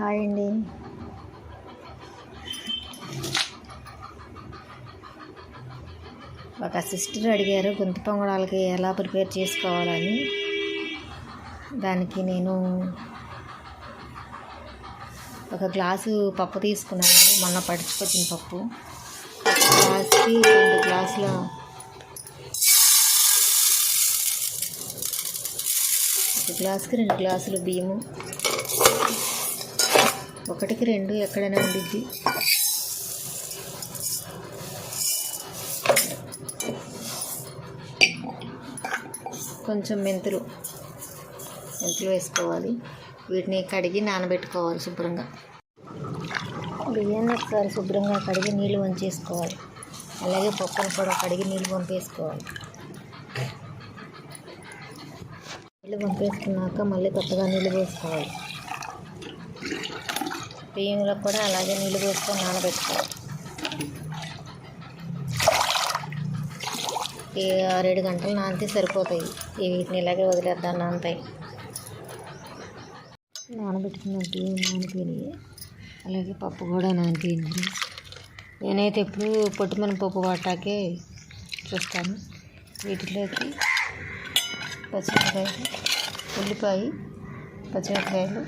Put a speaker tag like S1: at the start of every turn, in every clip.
S1: Hi అండి. ఒక sister అడిగారు గుంత పొంగడాలకి ఎలా ప్రిపేర్ చేసుకోవాలని? దానికి నేను ఒక గ్లాసు పప్పు తీసుకున్నాను. మొన్న పడుచుకొచ్చిన పప్పు. గ్లాస్కి రెండు గ్లాసుల ఒక గ్లాస్కి రెండు గ్లాసులు బియ్యము. ఒకటికి రెండు ఎక్కడైనా ఉండిద్ది. కొంచెం మెంతులు మెంతులు వేసుకోవాలి. వీటిని కడిగి నానబెట్టుకోవాలి శుభ్రంగా. బియ్యాన్ని ఒకసారి శుభ్రంగా కడిగి నీళ్ళు వంచేసుకోవాలి. అలాగే పప్పును కూడా కడిగి నీళ్ళు పంపేసుకోవాలి నీళ్ళు పంపేసుకున్నాక మళ్ళీ కొత్తగా నీళ్ళు పోసుకోవాలి. బియ్యంలో కూడా అలాగే నీళ్ళు పోసుకొని నానబెట్టుకోవాలి. ఈ ఆరేడు గంటలు నానితే సరిపోతాయి. ఈ వీటిని ఇలాగే వదిలేద్దాం నానతాయి. నానబెట్టుకున్న బియ్యం నానిపోయినాయి. అలాగే పప్పు కూడా నానిపోయింది. నేనైతే ఎప్పుడు పొట్టుమని పప్పు వాటాకే చూస్తాను. వీటిలోకి పచ్చిమిరపకాయలు ఉల్లిపాయ పచ్చిమిరపకాయలు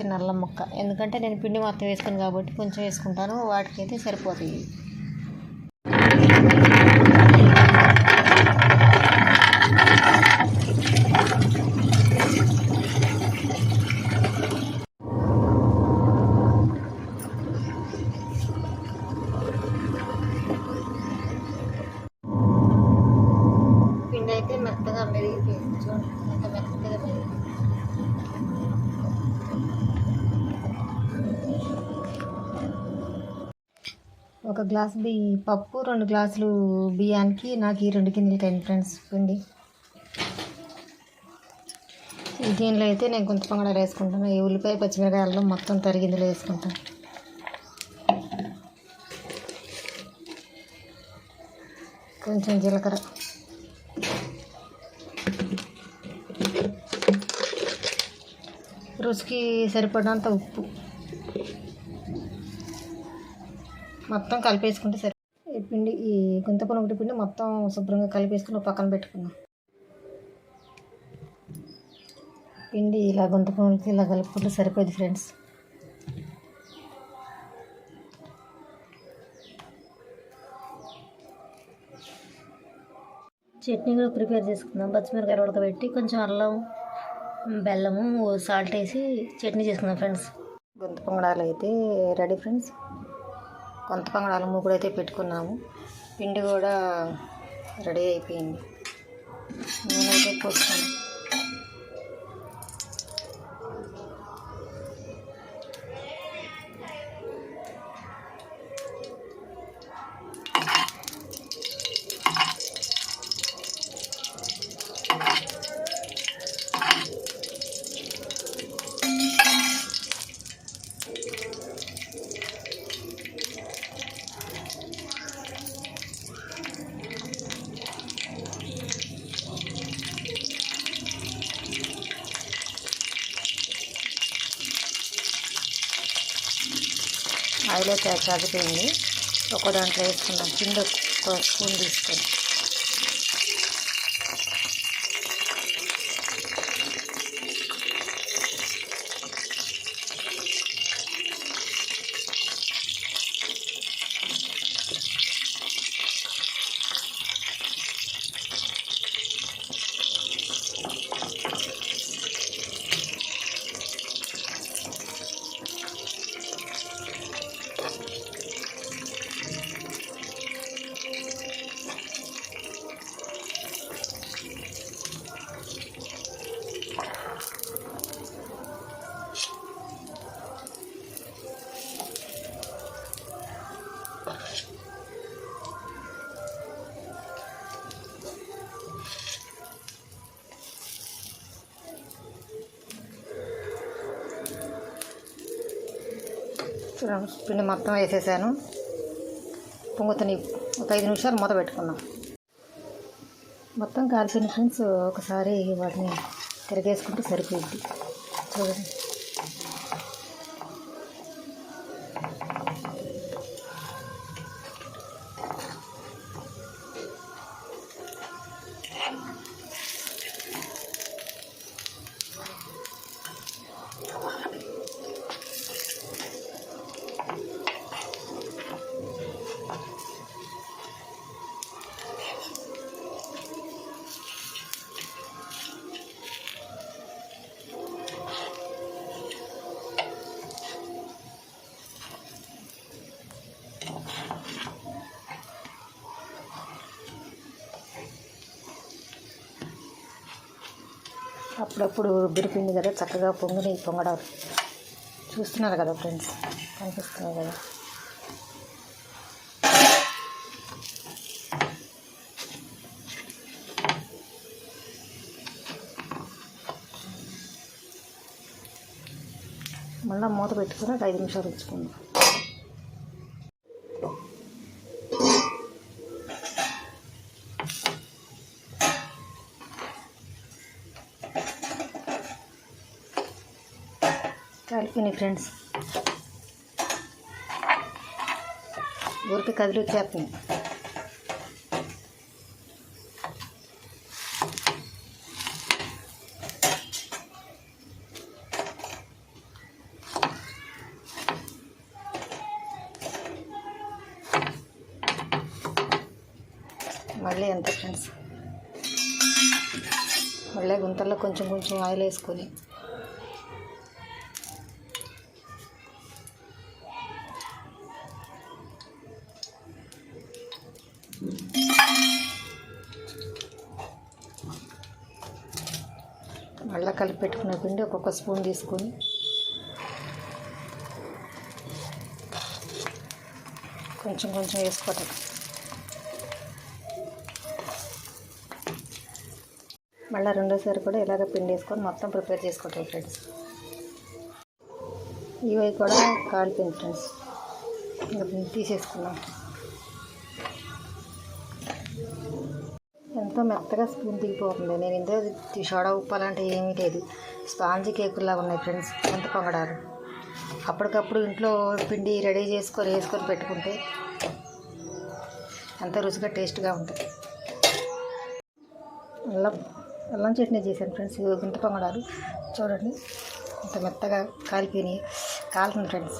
S1: చిన్న అల్లం ముక్క. ఎందుకంటే నేను పిండి మొత్తం వేసుకుని కాబట్టి కొంచెం వేసుకుంటాను. వాటికైతే సరిపోతాయి. ఒక గ్లాస్ బి పప్పు రెండు గ్లాసులు బియ్యానికి నాకు ఈ రెండు కిందలు అయింది ఫ్రెండ్స్ పిండి దీనిలో అయితే నేను గుంత పొంగడాలు వేసుకుంటాను. ఈ ఉల్లిపాయ పచ్చిమిరకాయలు మొత్తం తరిగిందులో వేసుకుంటాను కొంచెం జీలకర్ర. రుచికి సరిపడినంత ఉప్పు. మొత్తం కలిపేసుకుంటే సరే ఈ పిండి ఈ గుంత పునుగుడి పిండి మొత్తం శుభ్రంగా కలిపేసుకుని పక్కన పెట్టుకుందాం. పిండి ఇలా గుంత పునుగుడికి ఇలా కలుపుకుంటే సరిపోయింది ఫ్రెండ్స్. చట్నీ కూడా ప్రిపేర్ చేసుకుందాం. పచ్చిమిరకాయ ఉడకబెట్టి కొంచెం అల్లం బెల్లము సాల్ట్ వేసి చట్నీ చేసుకుందాం ఫ్రెండ్స్. గుంత పొంగడాలు అయితే రెడీ ఫ్రెండ్స్. కొంత పంగడాల మూకుడు అయితే పెట్టుకున్నాము. పిండి కూడా రెడీ అయిపోయింది. నేనైతే పోస్తాను ఆయిల్ అయితే చదిపోయింది ఒక దాంట్లో వేసుకున్నాం కింద ఒక స్పూన్ తీసుకొని. చూడండి పిండి మొత్తం వేసేసాను. పొంగుతని ఒక ఐదు నిమిషాలు మూత పెట్టుకున్నాం మొత్తం కాల్చిన ఫ్రెండ్స్ ఒకసారి వాటిని తిరగేసుకుంటే సరిపోయింది. చూడండి. అప్పుడప్పుడు రుబ్బిరిపిండి కదా చక్కగా పొంగిని పొంగడం చూస్తున్నారు కదా ఫ్రెండ్స్ కనిపిస్తున్నాయి కదా. మళ్ళీ మూత పెట్టుకుని ఒక ఐదు నిమిషాలు ఉంచుకుందాం. కలిపినాయి ఫ్రెండ్స్. ఊరికి కదిలి వచ్చేస్తున్నాయి మళ్ళీ ఎంత ఫ్రెండ్స్. మళ్ళీ గుంతల్లో కొంచెం కొంచెం ఆయిల్ వేసుకొని మళ్ళీ కలిపి పెట్టుకున్న పిండి ఒక్కొక్క స్పూన్ తీసుకొని. కొంచెం కొంచెం వేసుకోవటం. మళ్ళీ రెండోసారి కూడా ఇలాగ పిండి వేసుకొని మొత్తం ప్రిపేర్ చేసుకోవటం ఫ్రెండ్స్. ఇవి కూడా కాలిపోయింది ఫ్రెండ్స్. తీసేసుకున్నాం ఎంతో మెత్తగా స్పూన్ దిగిపోతుంది. నేను ఇందులో తి- సోడా ఉప్పు అలాంటివి ఏమీ లేదు. స్పాంజ్ కేకుల్లా ఉన్నాయి ఫ్రెండ్స్. ఎంత పొంగడాలు. అప్పటికప్పుడు ఇంట్లో పిండి రెడీ చేసుకొని వేసుకొని పెట్టుకుంటే అంత రుచిగా టేస్ట్గా ఉంటుంది. అల్లం అల్లం చట్నీ చేశాను ఫ్రెండ్స్. ఇవి గుంత పొంగడాలు. చూడండి. ఇంత మెత్తగా కాలిపోయినాయి. కాలుతుంది ఫ్రెండ్స్.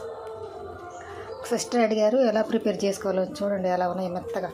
S1: సిస్టర్ అడిగారు ఎలా ప్రిపేర్ చేసుకోవాలో చూడండి ఎలా ఉన్నాయి మెత్తగా.